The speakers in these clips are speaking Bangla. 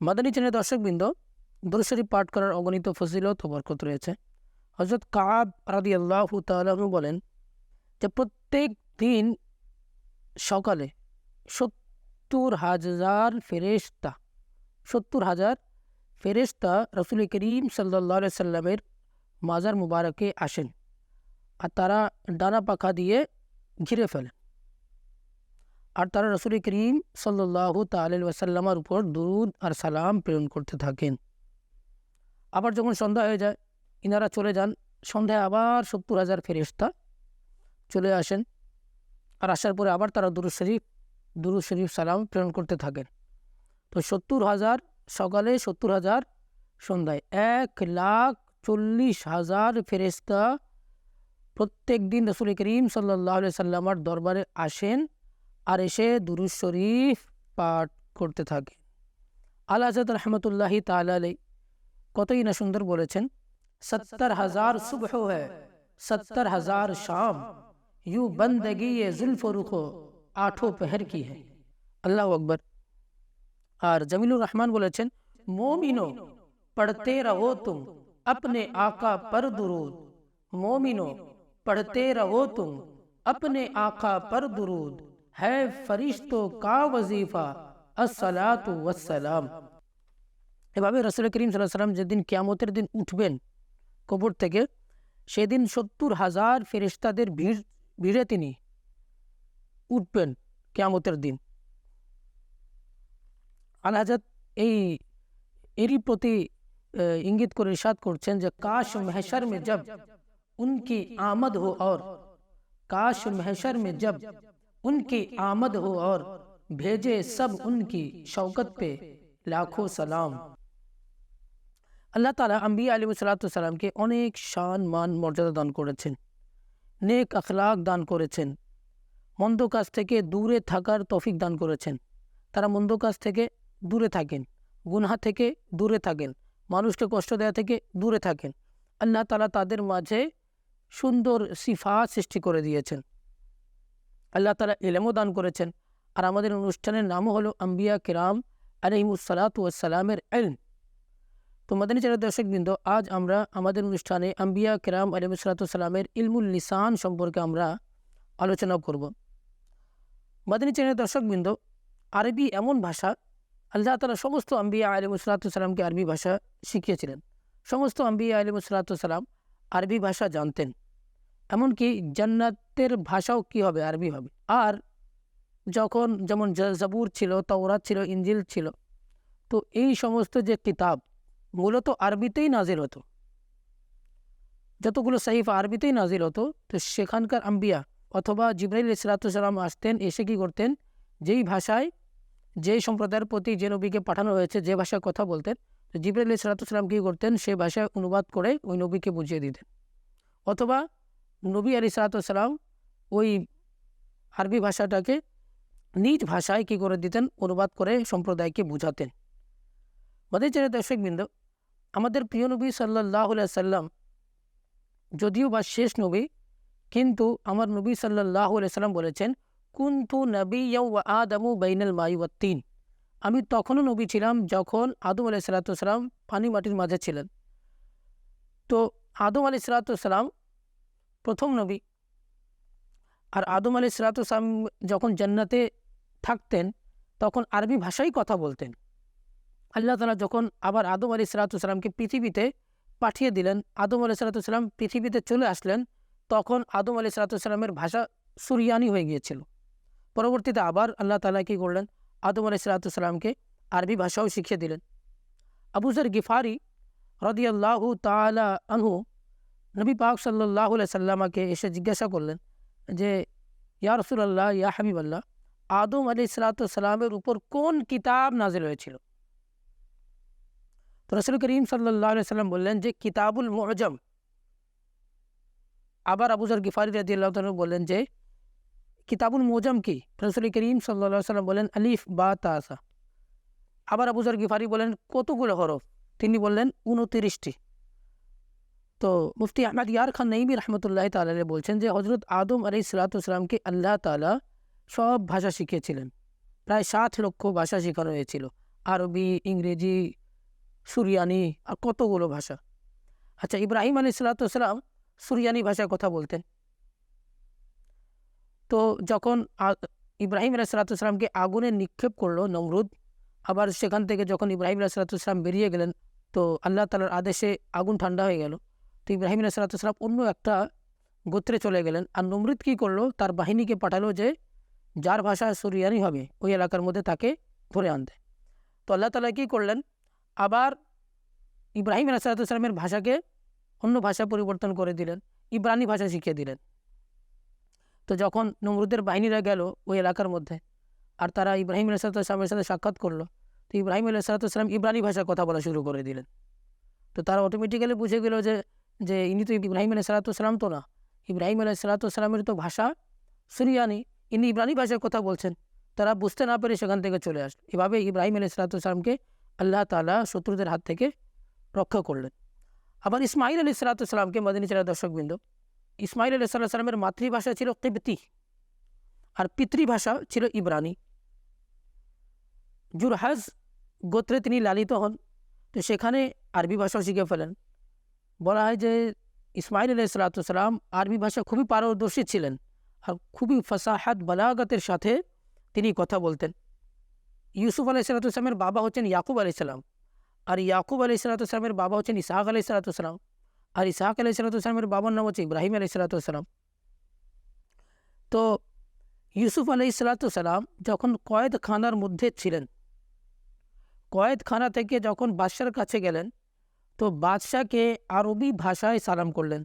মাদানী চ্যানেল দর্শকবৃন্দ দরশরীফ পাঠ করার অগণিত ফজিলত ও বরকত রয়েছে। হজরত কাব রাদি আল্লাহ তালু বলেন যে, প্রত্যেক দিন সকালে সত্তর হাজার ফেরেশতা, সত্তর হাজার ফেরেশতা রসুল করিম সাল্লা সাল্লামের মাজার মুবারকে আসেন আর তারা ডানা পাখা দিয়ে ঘিরে ফেলেন। আর তারা রসুল করিম সাল্লাহ তাল ওয়াসাল্লামার উপর দুরুদ আর সালাম প্রেরণ করতে থাকেন। আবার যখন সন্ধ্যা হয়ে যায়, ইনারা চলে যান। সন্ধ্যায় আবার সত্তর হাজার ফেরিস্তা চলে আসেন। আর আসার পরে আবার তারা দুরু শরীফ দুরু শরীফ সালাম প্রেরণ করতে থাকেন। তো সত্তর হাজার, সকালে সত্তর হাজার, সন্ধ্যায় এক লাখ চল্লিশ হাজার ফেরেস্তা প্রত্যেক দিন রসুল করিম সাল্লাহ সাল্লামার দরবারে আসেন। আর এসে দুরুজ শরীফ পাঠ করতে থাকে আল আজাদ রহমতুল্লাহি তালাই কতই না সুন্দর বলেছেন সত্তর হাজার সুবহ হ্যাঁ সত্তর হাজার শাম ইউ বন্দগি ये जुल्फ रुख आठों पहर की है আল্লাহ আকবর আর জমিলুর রহমান বলেছেন मोमिनो पढ़ते रहो तुम अपने आका पर दुरूद मोमिनो पढ़ते रहो तुम अपने आका पर दुरूद है फरिश्तों का वजीफा আসসালাতু ওয়াসসালাম এভাবে রসুল করিম সাল্লাহ সাল্লাম যেদিন কিয়ামতের দিন উঠবেন কবর থেকে সেদিন সত্তর হাজার ফেরিস্তাদের ভিড় ভিড়ে তিনি উঠবেন কেয়ামতের দিন আলহাজাত এই এরই প্রতি ইঙ্গিত করে ইরশাদ করছেন যে কাশ মেহশর মে জব উনকি আমদ হো और काश महशर में जब उनकी आमद हो और भेजे सब उनकी शौकत पे लाखों सलाम আল্লাহ তালা আম্বিয়া আলী সালাতামকে অনেক শান মান মর্যাদা দান করেছেন নেক আখলাক দান করেছেন মন্দ কাজ থেকে দূরে থাকার তফিক দান করেছেন তারা মন্দ কাজ থেকে দূরে থাকেন গুনহা থেকে দূরে থাকেন মানুষকে কষ্ট দেওয়া থেকে দূরে থাকেন আল্লাহ তালা তাদের মাঝে সুন্দর সিফা সৃষ্টি করে দিয়েছেন আল্লাহ তালা এলেমও দান করেছেন। আর আমাদের অনুষ্ঠানের নামও হলো আম্বিয়া কিরাম আলহিমুসালাতামের এলম তো মাদানী চ্যানেল দর্শকবৃন্দ, আজ আমরা আমাদের অনুষ্ঠানে আম্বিয়া কিরাম আলিমুসালাতামের ইলমুল নিসান সম্পর্কে আমরা আলোচনা করব। মাদানী চ্যানেল দর্শকবৃন্দ, আরবি এমন ভাষা, আল্লাহ তালা সমস্ত আম্বিয়া আলিমুসালাতামকে আরবি ভাষা শিখিয়েছিলেন। সমস্ত আম্বিয়া আলিমুসালাতাম আরবি ভাষা জানতেন। এমনকি জান্নাতের ভাষাও কি হবে? আরবি হবে। আর যখন যেমন জাবুর ছিল, তওরাত ছিল ইঞ্জিল ছিল, তো এই সমস্ত যে কিতাব, মূলত আরবিতেই নাজিল হতো। যতগুলো সাহিফ আরবিতেই নাজিল হতো, তো সেখানকার আম্বিয়া অথবা জিব্রাইল ইসলাতাম আসতেন, এসে কি করতেন? যেই ভাষায়, যেই সম্প্রদায়ের প্রতি যে নবীকে পাঠানো হয়েছে, যে ভাষায় কথা বলতেন, তো জিব্রাইল ইসলাতাম কী করতেন? সে ভাষায় অনুবাদ করে ওই নবীকে বুঝিয়ে দিতেন। অথবা নবী আলি সালাতাম ওই আরবি ভাষাটাকে নিজ ভাষায় কী করে দিতেন? অনুবাদ করে সম্প্রদায়কে বুঝাতেন। মাদের চেনে দর্শকবৃন্দ, আমাদের প্রিয় নবী সাল্লাহ সাল্লাম যদিও বা শেষ নবী, কিন্তু আমার নবী সাল্লাহ সাল্লাম বলেছেন, কুন্তু নবী আদমু বাইনাল মাইওয়াত্তিন আমি তখনও নবী ছিলাম যখন আদম আলি সাল্লাতাম পানি মাটির মাঝে ছিলেন। তো আদম আলি সাল্লাতাম প্রথম নবী। আর আদম আলী সালাতাম যখন জান্নাতে থাকতেন, তখন আরবি ভাষাই কথা বলতেন। আল্লাহ তালা যখন আবার আদম আলি সালাতামকে পৃথিবীতে পাঠিয়ে দিলেন, আদম আলি সালাতাম পৃথিবীতে চলে আসলেন, তখন আদম আলি সালাতামের ভাষা সুরিয়ানি হয়ে গিয়েছিল। পরবর্তীতে আবার আল্লাহ তালা কী করলেন? আদম আলি সালাতামকে আরবি ভাষাও শিখিয়ে দিলেন। আবুজর গিফারি রদিয়াল্লাহ তালা আনহু নবী পাক সাল্লাহ সাল্লামাকে এসে জিজ্ঞাসা করলেন যে, ইয়া রসুলাল্লাহ, ইয়া হাবিব আল্লাহ আদম আলি সালাতামের উপর কোন কিতাব নাজিল হয়েছিল? তো রসুল করিম সাল্লাহ সাল্লাম বললেন যে, কিতাবুল মুআজম আবার আবুজার গিফারি রাজি আল্লাহ বললেন যে, কিতাবুল মোজম কি? রসুল করিম সাল্লা সাল্লাম বলেন আলিফ বা তাসা আবার আবুজার গিফারি বলেন কতগুলো হরফ? তিনি বললেন উনতিরিশটি তো মুফতি আহমদ ইয়ার খান নঈমি রহমতুল্লাহ তালা বলছেন যে হজরত আদম আলি সালাতামকে আল্লাহ তালা সব ভাষা শিখিয়েছিলেন। প্রায় সাত লক্ষ ভাষা শেখানো হয়েছিল। আরবি, ইংরেজি, সুরিয়ানি আর কতগুলো ভাষা। আচ্ছা ইব্রাহিম আলী সালাতাম সুরিয়ানি ভাষায় কথা বলতেন। তো যখন ইব্রাহিম আলাহ সালাতামকে আগুনে নিক্ষেপ করল নমরুদ, আবার সেখান থেকে যখন ইব্রাহিম আলাহ সালাতাম বেরিয়ে গেলেন, তো আল্লাহ তালার আদেশে আগুন ঠান্ডা হয়ে গেল। তো ইব্রাহিম আলাহ সালাতাম অন্য একটা গোত্রে চলে গেলেন। আর নমরুদ কী করল? তার বাহিনীকে পাঠালো যে, যার ভাষা সুরিয়ানি হবে, ওই এলাকার মধ্যে তাকে ধরে আনতে। তো আল্লাহ তালা কী করলেন? আবার ইব্রাহিম আলাহ সালাতামের ভাষাকে অন্য ভাষা পরিবর্তন করে দিলেন, ইব্রানি ভাষা শিখিয়ে দিলেন। তো যখন নমরুদের বাহিনীরা গেল ওই এলাকার মধ্যে, আর তারা ইব্রাহিম আলাইসালামের সাথে সাক্ষাৎ করল, তো ইব্রাহিম আলাইসালাম ইব্রানি ভাষায় কথা বলা শুরু করে দিলেন। তো তারা অটোমেটিক্যালি বুঝে গেল যে যে ইনি তো ইব্রাহিম আলাই সালাতাম তো না। ইব্রাহিম আলাই সালাতামের তো ভাষা সুরিয়ানি। ইনি ইব্রানি ভাষায় কথা বলছেন। তারা বুঝতে না পেরে সেখান থেকে চলে আসলো। এভাবে ইব্রাহিম আলাই সালাতামকে আল্লাহ তালা শত্রুদের হাত থেকে রক্ষা করলেন। আবার ইসমাইল আলী সালাতামকে মদিনী চালা দর্শকবৃন্দ ইসমাইল আলি সাল্লাহ সাল্লামের মাতৃভাষা ছিল কিবতি আর পিতৃভাষা ছিল ইব্রানি। জুরহাজ গোত্রে তিনি লালিত হন। তো সেখানে আরবি ভাষাও শিখে ফেলেন। বলা হয় যে ইসমাইল আলি সাল্লাতাম আরবি ভাষা খুবই পারদর্শী ছিলেন আর খুবই ফসাহাত, বালাগতের সাথে তিনি কথা বলতেন। ইউসুফ আলাই সাল্লাতামের বাবা হচ্ছেন ইয়াকুব আলি সাল্লাম আর ইয়াকুব আলি সাল্লাতামের বাবা হচ্ছেন ইসাহাক আলি সাল্লাতাম আর ইসাহাক আলি সালাতামের বাবার নাম হচ্ছে ইব্রাহিম আলি সালাতাম তো ইউসুফ আলি সালাতাম যখন কয়েদখানার মধ্যে ছিলেন কয়েদখানা থেকে যখন বাদশার কাছে গেলেন তো বাদশাকে আরবি ভাষায় সালাম করলেন।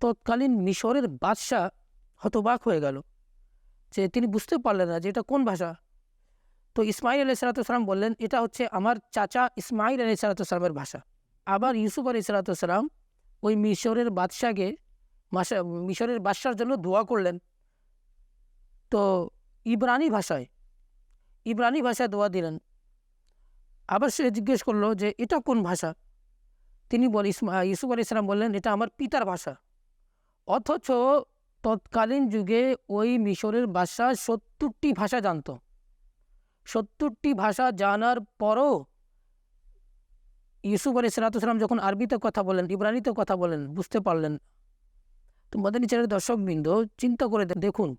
তৎকালীন মিশরের বাদশাহ হতবাক হয়ে গেল যে তিনি বুঝতে পারলেন না যে এটা কোন ভাষা। তো ইসমাইল আলি সালাতাম বললেন, এটা হচ্ছে আমার চাচা ইসমাইল আলি সালাতামের ভাষা। আবার ইউসুফ আলি সালাতাম ওই মিশরের বাদশাকে মাসা মিশরের বাদশার জন্য দোয়া করলেন। তো ইব্রানি ভাষায় ইব্রানি ভাষায় দোয়া দিলেন। আবার সে জিজ্ঞেস করল যে, এটা কোন ভাষা? তিনি বল ইউসুফ আলি ইসলাম বললেন, এটা আমার পিতার ভাষা। অথচ তৎকালীন যুগে ওই মিশরের বাদশাহ সত্তরটি ভাষা জানত। সত্তরটি ভাষা জানার পরও ইউসুফ আলী সালাতাম যখন আরবিতে কথা বলেন ইব্রানিতে কথা বলেন বুঝতে পারলেন। তো মদানী ছেলের দর্শকবৃন্দ, চিন্তা করে দেখুন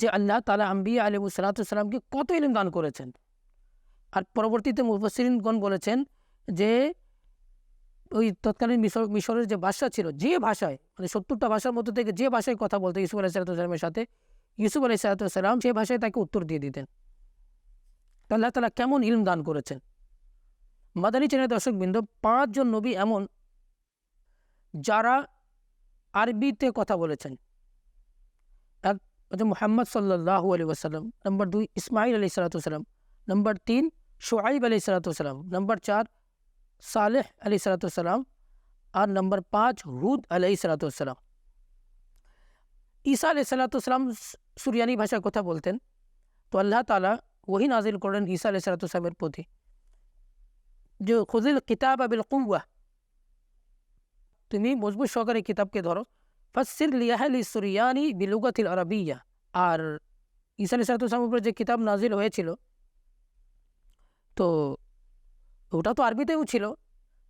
যে আল্লাহ তালা আম্বিয়া আলিম সালাতামকে কত ইলিম দান করেছেন। আর পরবর্তীতে মুফসরিনগণ বলেছেন যে ওই তৎকালীন মিশর, মিশরের যে ভাষা ছিল, যে ভাষায় মানে সত্তরটা ভাষার মধ্যে থেকে যে ভাষায় কথা বলতো ইউসুফ আলাই সালাতামের সাথে, ইউসুফ আলাই সালাতাম সে ভাষায় তাকে উত্তর দিয়ে দিতেন। আল্লাহ তালা কেমন ইলম দান করেছেন? মাদানী চ্যানেল দর্শকবৃন্দ পাঁচজন নবী এমন যারা আরবিতে কথা বলেছেন। এক হচ্ছে মোহাম্মদ সাল্লাহ আলী ওসালাম নম্বর দুই ইসমাইল আলি সালাতাম নম্বর তিন শোয়াইব আলি সালাতাম নম্বর চার সালেহ আলি সালাতাম আর নম্বর পাঁচ হুদ আলি সালাতাম ঈসা আলি সালাতাম সুরিয়ানি ভাষায় কথা বলতেন। তো আল্লাহ তালা ওহি নাজিল করেন ঈসা আলি সালাতামের প্রতি। যে খুদিল কিতাব আবিল কুয়া তুমি মজবুত সহকারে কিতাবকে ধরো। ফসির লিয়াহলি সুরিয়ানি বিলুগাতিল আরবিয়া। আর ঈসা আলী সালাতাম উপরে যে কিতাব নাজিল হয়েছিল, তো ওটা তো আরবিতেও ছিল।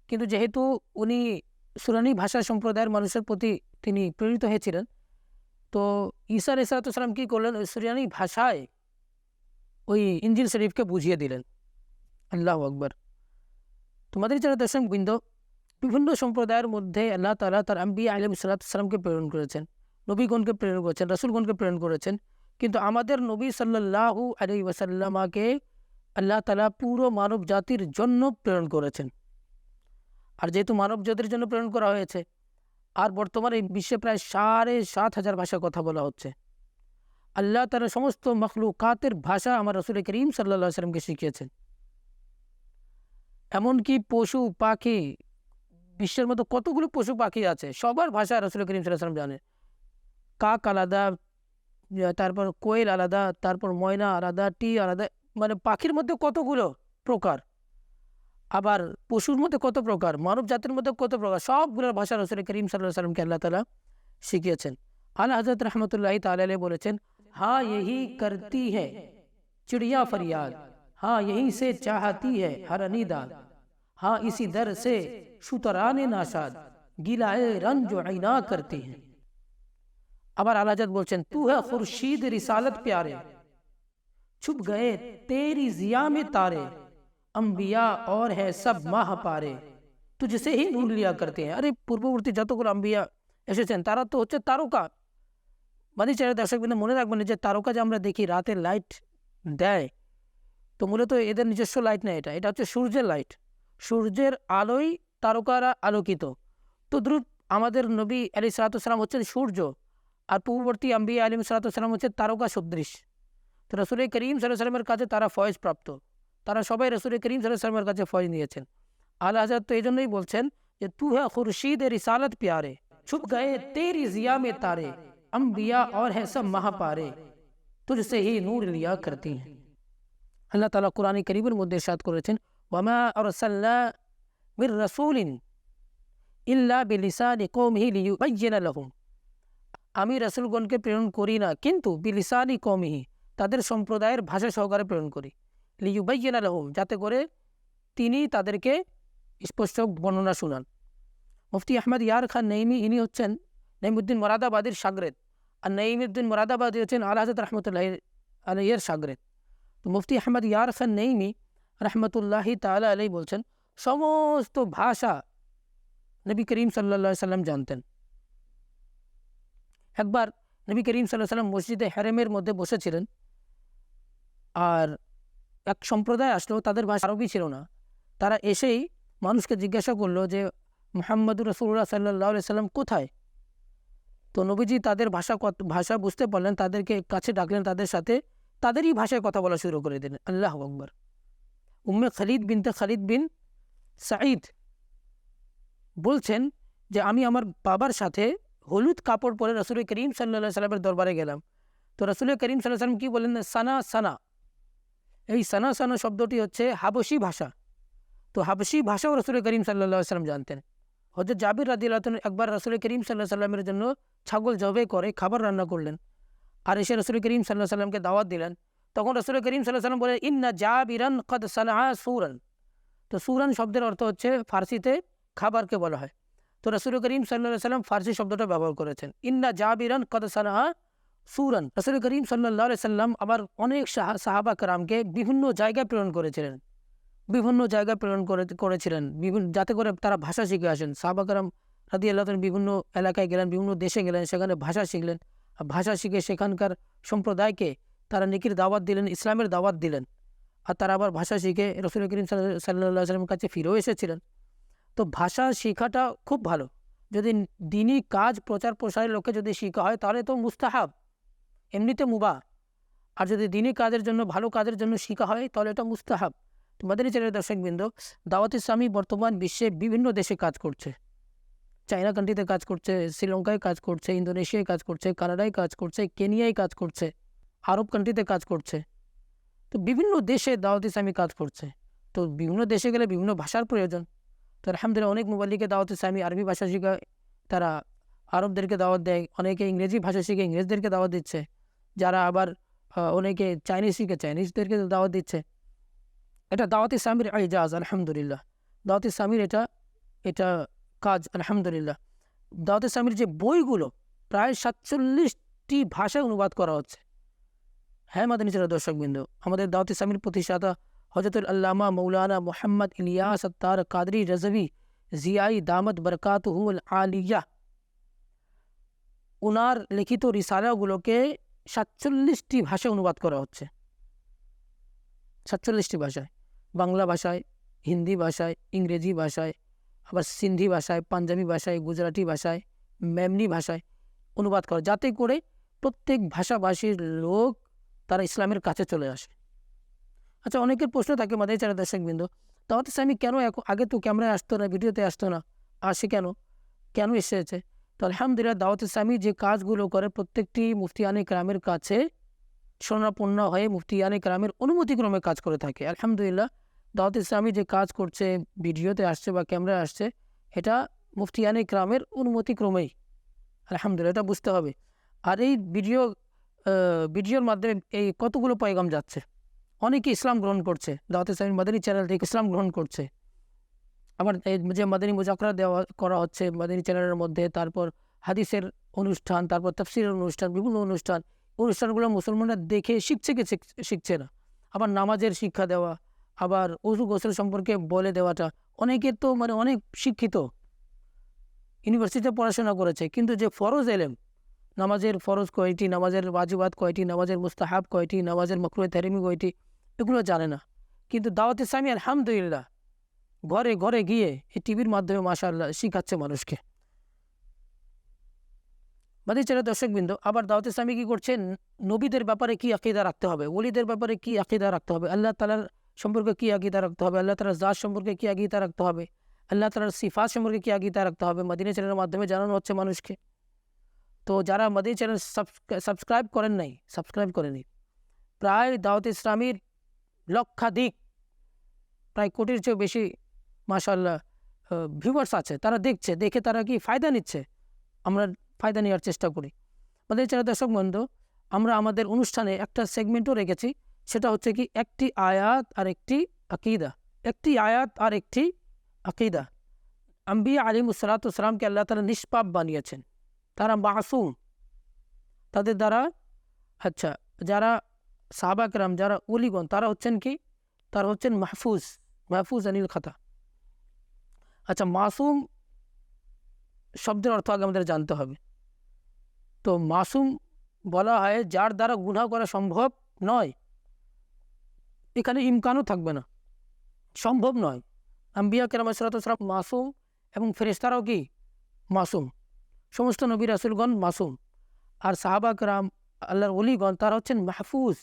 কিন্তু যেহেতু উনি সুরানি ভাষা সম্প্রদায়ের মানুষের প্রতি তিনি প্রেরিত হয়েছিলেন, তো ঈসা আলী সালাতাম কী করলেন? ওই সুরিয়ানি ভাষায় ওই ইঞ্জিল শরীফকে বুঝিয়ে দিলেন। আল্লাহ আকবর। তোমাদের যারা দর্শক বৃন্দ বিভিন্ন সম্প্রদায়ের মধ্যে আল্লাহ তালা তার আম্বি আলিম সালাতামকে প্রেরণ করেছেন, নবীগণকে প্রেরণ করেছেন, রাসুলগণকে প্রেরণ করেছেন। কিন্তু আমাদের নবী সাল্লাহু আলি ওয়াসাল্লামাকে আল্লাহ তালা পুরো মানব জাতির জন্য প্রেরণ করেছেন। আর যেহেতু মানব জাতির জন্য প্রেরণ করা হয়েছে, আর বর্তমানে বিশ্বে প্রায় সাড়ে সাত হাজার ভাষা কথা বলা হচ্ছে। আল্লাহ তালা সমস্ত মখলুকাতের ভাষা আমার রসুল করিম সাল্লা সাল্লামকে শিখিয়েছেন। এমনকি পশু, পাখি, বিশ্বের মতো কতগুলো পশু, পাখি আছে, সবার ভাষা রসুল করিম সাল্লাম জানে। কাক আলাদা, তারপর কোয়েল আলাদা, তারপর ময়না আলাদা, টি আলাদা মানে পাখির মধ্যে কতগুলো প্রকার? আবার পশুর মধ্যে কত প্রকার? মানব জাতির মধ্যে কত প্রকার? সবগুলোর ভাষা রসুল করিম সাল্লাহ সাল্লামকে আল্লাহ তালা শিখিয়েছেন। আল্লাহ হজরত রহমতুল্লাহ তাল বলেছেন, হা ইহি করতি হ্যাঁ চিড়িয়া ফরিয়াদ। হা ইহি সে চাহাতি হ্যাঁ হরনি দাদ। হা ইসি দর সে সুতরানে নাশাদ গিলায় রঞ্জ আইনা করতি হ্যাঁ আবার আল্লাহ বলছেন, তু হে খুরশিদ রিসালত, প্যারে। छुप गए तेरी जिया में तारे अंबिया और है सब माह पारे तुझसे ही ढूंढ लिया करते हैं আরে পূর্ববর্তী যতগুলো আম্বিয়া এসেছেন তারা তো হচ্ছে তারকা মানে ছেড়ে দর্শক বিন্দু মনে রাখবেন যে তারকা যে আমরা দেখি রাতে লাইট দেয় তো মূলত এদের নিজস্ব লাইট না এটা এটা হচ্ছে সূর্যের লাইট সূর্যের আলোয় তারকারা আলোকিত তো দ্রুত আমাদের নবী আলী সালাতাম হচ্ছেন সূর্য আর পূর্ববর্তী আম্বি আলিম সালাতাম হচ্ছে তারকা সদৃশ তো রসুল করিম সাল্লামের কাছে তারা ফয়েজ প্রাপ্ত তারা সবাই রসুল করিম সাল্লামের কাছে ফয়েজ নিয়েছেন আল্লাহ হাজার তো এই জন্যই বলছেন যে তু হ্যাঁ খুরশিদ রিসালত প্যারে छुप गए तेरी जिया में तारे अम्बिया और है सब महापारे तुझसे ही नूर लिया करती हैं আল্লাহ তালা কোরআন করিমের মধ্যে সাদ করেছেন ওয়ামা আরসাল্লা মির রাসূলিন ইল্লা বিলিসানি কওমিহি লিয়ুবাইয়িনা লাহুম আমি রাসূলগণকে প্রেরণ করি না কিন্তু বিলিসানি কওমিহি তাদের সম্প্রদায়ের ভাষা সহকারে প্রেরণ করি। লিয়ুবাইয়িনা লাহুম, যাতে করে তিনি তাদেরকে স্পষ্ট বর্ণনা শুনান। মুফতি আহমদ ইয়ার খান নঈমি ইনি হচ্ছেন নঈমুদ্দিন মোরাদাবাদীর সাগরেদ। আর নঈমুদ্দিন মোরাদাবাদী হচ্ছেন আল আল্লাহ রহমতুল্লাহ আলহের সাগরেদ। তো মুফতি আহমদ ইয়ার খান নঈমি রহমতুল্লাহি তালা আলাই বলছেন, সমস্ত ভাষা নবী করিম সাল্লা সাল্লাম জানতেন। একবার নবী করিম সাল্লাহ সাল্লাম মসজিদে হ্যারেমের মধ্যে বসেছিলেন। আর এক সম্প্রদায় আসলো তাদের ভাষা আরবি ছিল না। তারা এসেই মানুষকে জিজ্ঞাসা করল যে, মোহাম্মদুর রসুল্লাহ সাল্লাহ সাল্লাম কোথায়? তো নবীজি তাদের ভাষা ভাষা বুঝতে পারলেন, তাদেরকে কাছে ডাকলেন, তাদের সাথে তাদেরই ভাষায় কথা বলা শুরু করে দিলেন। আল্লাহ আকবর। উম্মে খালিদ বিনতে খালিদ বিন সাঈদ বলছেন যে, আমি আমার বাবার সাথে হলুদ কাপড় পরে রসুল করিম সাল্লা সাল্লামের দরবারে গেলাম। তো রসুল করিম সাল্লাহ সাল্লাম কী বললেন সানা সানা। এই সানা সানা শব্দটি হচ্ছে হাবসি ভাষা। তো হাবসি ভাষাও রসুল করিম সাল্লা সাল্লাম জানতেন। হজরত জাবির রাদি একবার রসুল করিম সাল্লাহ সাল্লামের জন্য ছাগল জবে করে, খাবার রান্না করলেন। আর এসে রসুল করিম সাল্লাহ সাল্লামকে দাওয়াত দিলেন। তখন রসুল করিম সাল্লাহ সাল্লাম বলেন ইন্না জাবিরান কদ সানাহা সুরান। তো সুরান শব্দের অর্থ হচ্ছে ফার্সিতে খাবারকে বলা হয়। তো রসুল করিম সাল্লাহ সাল্লাম ফার্সি শব্দটা ব্যবহার করেছেন। ইন্না জাবিরান কদ সানাহা সুরান। রসুল করিম সাল্লাহ সাল্লাম আবার অনেক সাহা- সাহাবা কারামকে বিভিন্ন জায়গায় প্রেরণ করেছিলেন। বিভিন্ন জায়গায় প্রেরণ করে, করেছিলেন। বিভিন্ন যাতে করে তারা ভাষা শিখে আসেন। সাহাবাকারাম রাদি আল্লাহ বিভিন্ন এলাকায় গেলেন, বিভিন্ন দেশে গেলেন, সেখানে ভাষা শিখলেন। ভাষা শিখে সেখানকার সম্প্রদায়কে তারা নিকির দাওয়াত দিলেন, ইসলামের দাওয়াত দিলেন। আর তারা আবার ভাষা শিখে রসুল করিম সাল্লা- সাল্লাহ সাল্লামের কাছে ফিরেও এসেছিলেন। তো ভাষা শেখাটা খুব ভালো। যদি দিনই কাজ প্রচার প্রসারের লোকে যদি শেখা হয়, তাহলে তো মুস্তাহাব। এমনিতে মুবা। আর যদি দিনই কাজের জন্য, ভালো কাজের জন্য শিখা হয়, তাহলে এটা মুস্তাহাব। তো মাদানী চ্যানেলের দর্শকবৃন্দ দাওয়াত ইসলামী বর্তমান বিশ্বে বিভিন্ন দেশে কাজ করছে। চায়না কান্ট্রিতে কাজ করছে, শ্রীলঙ্কায় কাজ করছে, ইন্দোনেশিয়ায় কাজ করছে, কানাডায় কাজ করছে, কেনিয়ায় কাজ করছে, আরব কান্ট্রিতে কাজ করছে। তো বিভিন্ন দেশে দাওয়াত ইসলামী কাজ করছে। তো বিভিন্ন দেশে গেলে বিভিন্ন ভাষার প্রয়োজন। তো আলহামদুলিল্লাহ, অনেক মোবাইলিকে দাওয়াত ইসলামী আরবি ভাষা শেখায়। তারা আরবদেরকে দাওয়াত দেয়, অনেকে ইংরেজি ভাষা শিখে ইংরেজদেরকে দাওয়াত দিচ্ছে। যারা আবার অনেকে চাইনিজ শিখে চাইনিজদেরকে দাওয়াত দিচ্ছে। এটা দাওয়াত ইসলামীর আইজাজ আলহামদুলিল্লাহ। দাওয়াত ইসলামীর এটা এটা কাজ, আলহামদুলিল্লাহ। দাওয়াত ইসলামীর যে বইগুলো, প্রায় সাতচল্লিশটি ভাষায় অনুবাদ করা হচ্ছে। হ্যাঁ মাদানী ছিল দর্শকবৃন্দ, আমাদের দাওয়াত ইসলামীর প্রতিষ্ঠাতা হজরতুল আল্লামা মৌলানা মোহাম্মদ ইলিয়াস আত্তার কাদরি রজভি জিয়াই দামত বরকাত আলিয়া। ওনার লিখিত রিসালাগুলোকে সাতচল্লিশটি ভাষায় অনুবাদ করা হচ্ছে। সাতচল্লিশটি ভাষায়। বাংলা ভাষায়, হিন্দি ভাষায়, ইংরেজি ভাষায়, আবার সিন্ধি ভাষায়, পাঞ্জাবি ভাষায়, গুজরাটি ভাষায়, মেমনি ভাষায় অনুবাদ করা। যাতে করে প্রত্যেক ভাষাভাষীর লোক তারা ইসলামের কাছে চলে আসে। আচ্ছা অনেকের প্রশ্ন থাকে মাদাই চারা দর্শকবৃন্দ দাওয়াত ইসলামী কেন আগে তো ক্যামেরায় আসতো না, ভিডিওতে আসতো না আসে কেন? কেন এসেছে? তো আলহামদুলিল্লাহ দাওয়াত ইসলামী যে কাজগুলো করে প্রত্যেকটি মুফতিয়ানে গ্রামের কাছে সোনাপন্ন হয়ে মুফতিয়ানে গ্রামের অনুমতিক্রমে কাজ করে থাকে। আলহামদুলিল্লাহ দাওয়াত ইসলামী যে কাজ করছে, ভিডিওতে আসছে বা ক্যামেরায় আসছে, এটা মুফতিয়ানে গ্রামের অনুমতিক্রমেই। আলহামদুলিল্লাহ এটা বুঝতে হবে। আর এই ভিডিও ভিডিওর মাধ্যমে এই কতগুলো পয়গাম যাচ্ছে? অনেকে ইসলাম গ্রহণ করছে। দাওয়াত ইসলামী মাদানী চ্যানেল থেকে ইসলাম গ্রহণ করছে। আবার এই যে মাদানী মুজাকরা দেওয়া করা হচ্ছে, মাদানী চ্যানেলের মধ্যে, তারপর হাদিসের অনুষ্ঠান, তারপর তাফসিরের অনুষ্ঠান, বিভিন্ন অনুষ্ঠান, অনুষ্ঠানগুলো মুসলমানরা দেখে শিখছে কি শিখছে না। আবার নামাজের শিক্ষা দেওয়া, আবার উজু গোসল সম্পর্কে বলে দেওয়াটা অনেকের তো মানে অনেক শিক্ষিত। ইউনিভার্সিটিতে পড়াশোনা করেছে, কিন্তু যে ফরজ এলেম, নামাজের ফরজ কয়টি, নামাজের ওয়াজিবাত কয়টি, নামাজের মুস্তাহাব কয়টি, নামাজের মকরুয়ে তেরিমি কয়টি, এগুলো জানে না। কিন্তু দাওয়াত ইসলামী আলহামদুলিল্লাহ ঘরে ঘরে গিয়ে এই টিভির মাধ্যমে মাশাআল্লাহ শিখাচ্ছে মানুষকে। মাদি ছেলে দর্শকবৃন্দ, আবার দাওয়াত ইসলামী কী করছেন? নবীদের ব্যাপারে কি আকিদা রাখতে হবে? ওলিদের ব্যাপারে কি আকিদা রাখতে হবে? আল্লাহ তালার সম্পর্কে কি আকিদা রাখতে হবে? আল্লাহ তালার জাত সম্পর্কে কি আকিদা রাখতে হবে? আল্লাহ তালার সিফাত সম্পর্কে কি আকিদা রাখতে হবে? মাদিনী চ্যানেলের মাধ্যমে জানানো হচ্ছে মানুষকে। তো যারা মাদিনী চ্যানেল সাবস্ক্রাইব করেন নাই, সাবস্ক্রাইব করেনি প্রায় দাওয়াত ইসলামীর লক্ষাধিক, প্রায় কোটির চেয়েও বেশি মাশাল্লাহ ভিউয়ার্স আছে, তারা দেখছে, দেখে তারা কি ফায়দা নিচ্ছে? আমরা ফায়দা নেওয়ার চেষ্টা করি। আমাদের যারা দর্শক বন্ধু, আমরা আমাদের অনুষ্ঠানে একটা সেগমেন্টও রেখেছি, সেটা হচ্ছে কি একটি আয়াত আর একটি আকিদা। একটি আয়াত আর একটি আকিদা। আম্বিয়া আলিম সালাতামকে আল্লাহ তারা নিষ্পাপ বানিয়েছেন। তারা মাসুম। তাদের দ্বারা আচ্ছা যারা সাহাবাকরাম যারা উলিগণ তারা হচ্ছেন কি? তারা হচ্ছেন মাহফুজ মাহফুজ আনিল খাতা। আচ্ছা মাসুম শব্দের অর্থ আগে আমাদের জানতে হবে। তো মাসুম বলা হয়, যার দ্বারা গুনাহ করা সম্ভব নয়, এখানে ইমকানও থাকবে না। সম্ভব নয়। আম্বিয়া কেরাম সরাতাম মাসুম এবং ফেরেস্তারাও কি? মাসুম। সমস্ত নবী রাসুলগণ মাসুম। আর সাহাবা কেরাম, আল্লাহর অলিগণ তারা হচ্ছেন মাহফুজ।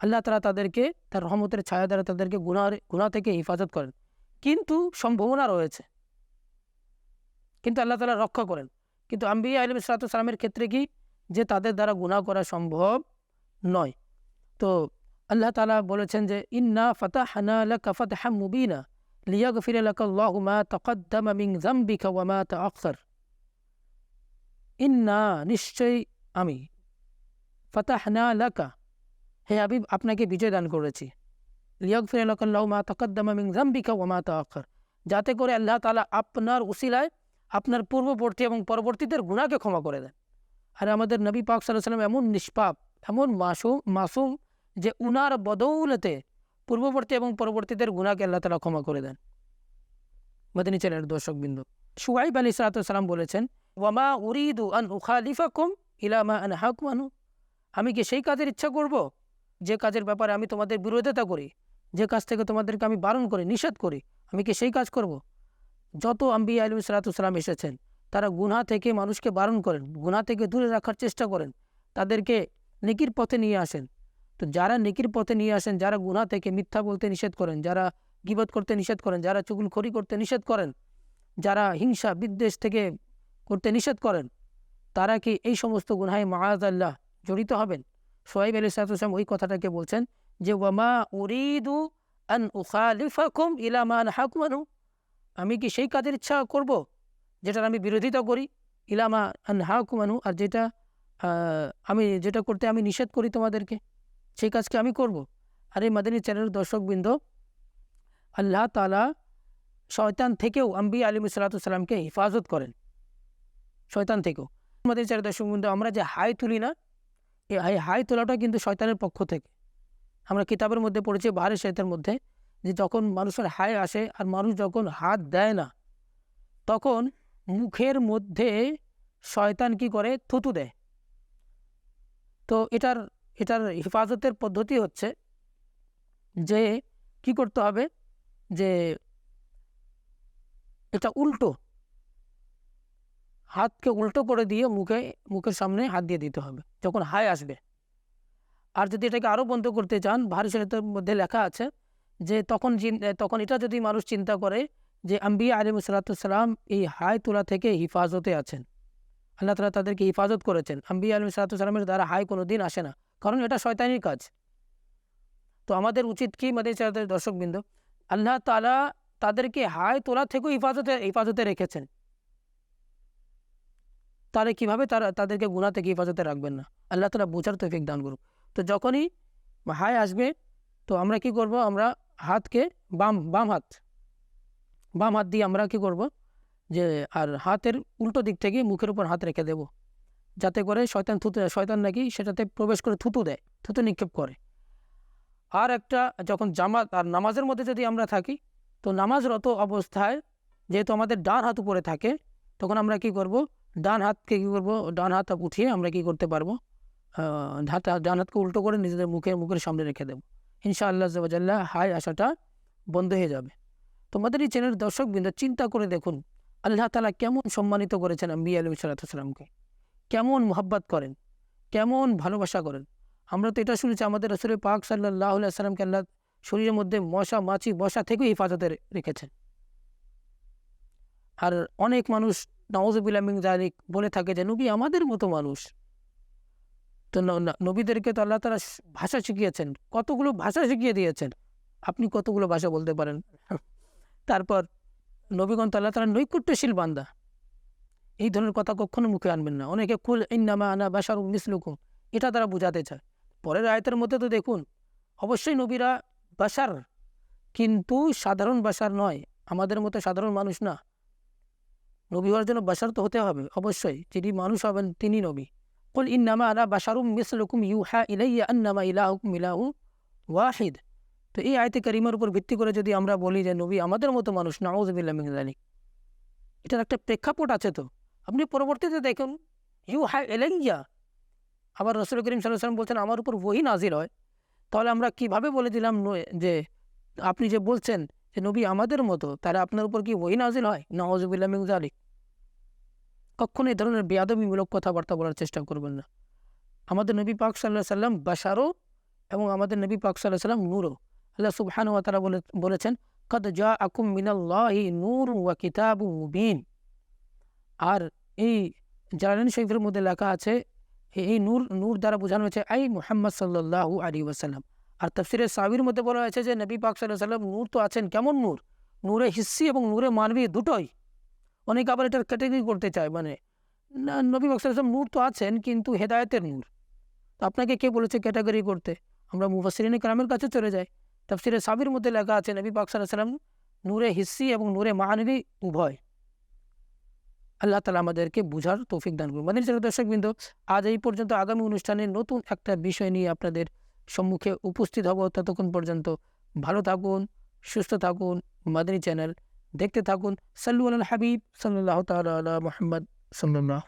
আল্লাহ তারা তাদেরকে, তার রহমতের ছায়া দ্বারা তাদেরকে গুনার গুণা থেকে হেফাজত করেন। কিন্তু সম্ভাবনা রয়েছে। কিন্তু আল্লাহ তালা রক্ষা করেন। কিন্তু আম্বিয়া আলিম সালামের ক্ষেত্রে কি? যে তাদের দ্বারা গুনাহ করা সম্ভব নয়। তো আল্লাহ তালা বলেছেন যে, ইন্না ফতাহ হানা লাকা ফাতহাম মুবিনা লাকা আল্লাহু মা তাকাদ্দামা মিন যামবিকা ওয়া মা তাআখার ইন্না, নিশ্চয়ই আমি। ফাতাহনা লাকা। হে হাবিব, আপনাকে বিজয় দান করেছি। মা তাকাদ্দামা মিন যামবিকা ওয়া মা তাআখার যাতে করে আল্লাহ তালা আপনার উসিলায় আপনার পূর্ববর্তী এবং পরবর্তীদের গুণাকে ক্ষমা করে দেন। আর আমাদের নবী পাক সাল্লাম এমন নিষ্পাপ, এমন মাসুম মাসুম যে উনার বদৌলতে পূর্ববর্তী এবং পরবর্তীদের গুণাকে আল্লাহ তালা ক্ষমা করে দেন। মদিনী চ্যানেলের দর্শক বিন্দু। সুয়াইব আলী সালাতাম বলেছেন, ওয়ামা উরিদু আন উখালিফাকুম ইলামা আন হাকুমানু আমি কি সেই কাজের ইচ্ছা করব? যে কাজের ব্যাপারে আমি তোমাদের বিরোধিতা করি? যে কাজ থেকে তোমাদেরকে আমি বারণ করি, নিষেধ করি, আমি কি সেই কাজ করব? যত আম্বি আলম সালাতাম এসেছেন, তারা গুনা থেকে মানুষকে বারণ করেন গুনা থেকে দূরে রাখার চেষ্টা করেন, তাদেরকে নেকির পথে নিয়ে আসেন। তো যারা নেকির পথে নিয়ে আসেন, যারা গুনা থেকে মিথ্যা বলতে নিষেধ করেন, যারা গিবত করতে নিষেধ করেন, যারা চুগুলখড়ি করতে নিষেধ করেন, যারা হিংসা, বিদ্বেষ থেকে করতে নিষেধ করেন, তারা কি এই সমস্ত গুনায় মাহাজ আল্লাহ জড়িত হবেন? সোহাইব আলী সালাম ওই কথাটাকে বলছেন যে ওয়ামা উরিদু আন উখালিফাকুম আন হাকুমানু আমি কি সেই কাজের ইচ্ছা করব, যেটার আমি বিরোধিতা করি? ইলামা আন হাকুমানু আর যেটা আমি, যেটা করতে আমি নিষেধ করি তোমাদেরকে, সেই কাজকে আমি করব। আর এই মাদানী চ্যানেলের দর্শকবৃন্দ, আল্লাহ তালা শয়তান থেকেও আম্বি আলিম সালাতামকে হেফাজত করেন। শয়তান থেকেও। আমাদের চ্যানেল দর্শকবৃন্দ, আমরা যে হাই তুলি না, এই হাই তোলাটা কিন্তু শয়তানের পক্ষ থেকে। আমরা কিতাবের মধ্যে পড়েছি, বারে শৈতের মধ্যে, যে যখন মানুষের হায় আসে আর মানুষ যখন হাত দেয় না, তখন মুখের মধ্যে শয়তান কি করে? থুতু দেয়। তো এটার এটার হেফাজতের পদ্ধতি হচ্ছে যে কি করতে হবে? যে এটা উল্টো, হাতকে উল্টো করে দিয়ে মুখে, মুখের সামনে হাত দিয়ে দিতে হবে, যখন হাই আসবে। আর যদি এটাকে আরও বন্ধ করতে চান ভারী শরীরের মধ্যে লেখা আছে যে তখন তখন এটা যদি মানুষ চিন্তা করে যে আম্বিয়া আলিম সালাতাম এই হাই তোলা থেকে হিফাজতে আছেন। আল্লাহ তালা তাদেরকে হিফাজত করেছেন। আম্বিয়া আলিম সালাতামের দ্বারা হাই কোনো দিন আসে না, কারণ এটা শয়তানির কাজ। তো আমাদের উচিত কি মাদের দর্শকবৃন্দ? আল্লাহ তালা তাদেরকে হাই তোলা থেকেও হিফাজতে হিফাজতে রেখেছেন। তাহলে কীভাবে তারা, তাদেরকে গুণা থেকে হিফাজতে রাখবেন না? আল্লাহ তালা বোঝার তৌফিক দান করুক। তো যখনই হাই আসবে, তো আমরা কি করব? আমরা হাতকে বাম বাম হাত বাম হাত দিয়ে আমরা কি করব? যে, আর হাতের উল্টো দিক থেকে মুখের উপর হাত রেখে দেব। যাতে করে শয়তান থুতু, শয়তান নাকি সেটাতে প্রবেশ করে থুতু দেয়, থুতু নিক্ষেপ করে। আর একটা, যখন জামাত, আর নামাজের মধ্যে যদি আমরা থাকি, তো নামাজরত অবস্থায় যেহেতু আমাদের ডান হাত উপরে থাকে, তখন আমরা কি করব? ডান হাতকে কী করব? ডান হাত উঠিয়ে আমরা কি করতে পারব? হাত ডান উল্টো করে নিজেদের মুখে মুখের সামনে রেখে দেবো। ইনশাআল্লাহ জবাজাল্লাহ হাই আসাটা বন্ধ হয়ে যাবে। তোমাদের এই চ্যানেলের দর্শকবৃন্দ চিন্তা করে দেখুন, আল্লাহ তালা কেমন সম্মানিত করেছেন আম্বি আলম সালাতামকে কেমন মোহাব্বত করেন, কেমন ভালোবাসা করেন। আমরা তো এটা শুনেছি, আমাদের রসুল পাক সাল্লাহ সাল্লামকে আল্লাহ শরীরের মধ্যে মশা, মাছি বসা থেকেও হেফাজতে রেখেছেন। আর অনেক মানুষ নওয়াজবিল্লামিন জালিক বলে থাকে যে, নবী আমাদের মতো মানুষ। তো নবীদেরকে তো আল্লাহ তারা ভাষা শিখিয়েছেন। কতগুলো ভাষা শিখিয়ে দিয়েছেন। আপনি কতগুলো ভাষা বলতে পারেন। তারপর নবীগণ তো আল্লাহ তারা নৈকুট্যশীল বান্দা। এই ধরনের কথা কখনো মুখে আনবেন না। অনেকে কুল ইন্নামা আনা বাসার মিসলুকুম। এটা তারা বোঝাতে চায়। পরের আয়তের মধ্যে তো দেখুন, অবশ্যই নবীরা বাসার কিন্তু সাধারণ বাসার নয়। আমাদের মতো সাধারণ মানুষ না। নবী হওয়ার জন্য বাসার তো হতে হবে, অবশ্যই। যিনি মানুষ হবেন তিনি নবী। ইন্নামা আনা বাসারুম মিসলুকুম ইউহা ইলাইয়া আন্নামা ইলাহুকুম ইলাহু ওয়াহিদ তো এই আয়তে কারিমার উপর ভিত্তি করে যদি আমরা বলি যে, নবী আমাদের মতো মানুষ নাউজবিল্লাহ মিজানি এটার একটা প্রেক্ষাপট আছে তো। আপনি পরবর্তীতে দেখুন ইউ হ্যাঁ এলাইয়া আবার রসুল করিম সাল্লাম বলছেন, আমার উপর ওহি নাজির হয় তাহলে আমরা কীভাবে বলে দিলাম যে আপনি যে বলছেন যে, নবী আমাদের মতো তাহলে আপনার উপর কি ওহি নাজির হয়? নওয়াজবিল্লাহ মিজালিক কখনো এই ধরনের বেয়াদবিমূলক কথাবার্তা বলার চেষ্টা করবেন না। আমাদের নবী পাক সাল্লাহ সাল্লাম বাসারও এবং আমাদের নবী পাক সাল্লাহ সাল্লাম নূরও। আল্লাহ সুবহান ওয়া বলে বলেছেন, কদ জা আকুম মিনাল্লাহি নূর ওয়া কিতাবু মুবিন। আর এই জালালাইন শরীফের মধ্যে লেখা আছে, এই নূর নূর দ্বারা বোঝানো হয়েছে, আই মুহাম্মদ সাল্লাল্লাহু আলী ওয়াসাল্লাম। আর তফসিরের সাবির মধ্যে বলা হয়েছে যে, নবী পাক সাল্লাহ সাল্লাম নূর তো আছেন কেমন নূর? নূরে হিস্সি এবং নূরে মানবী দুটোই। অনেকে আবার এটার ক্যাটাগরি করতে চায় মানে না, নবী পাক সাল্লাহ নূর তো আছেন, কিন্তু হেদায়েতের নূর। তো আপনাকে কে বলেছে ক্যাটাগরি করতে? আমরা মুফাসরিন কালামের কাছে চলে যাই। তফসিরে সাবির মধ্যে লেখা আছে, নবী পাক সাল্লাহ নূরে হিস্সি এবং নূরে মাহানবী উভয়। আল্লাহ তালা আমাদেরকে বুঝার তৌফিক দান করুন। মানে দর্শকবৃন্দ আজ এই পর্যন্ত আগামী অনুষ্ঠানে নতুন একটা বিষয় নিয়ে আপনাদের সম্মুখে উপস্থিত হব। ততক্ষণ পর্যন্ত ভালো থাকুন, সুস্থ থাকুন। মাদানী চ্যানেল দেখতে থাকুন সাল্লু আল হাবিব সাল্লাহ তাল মোহাম্মদ সাল্লাহ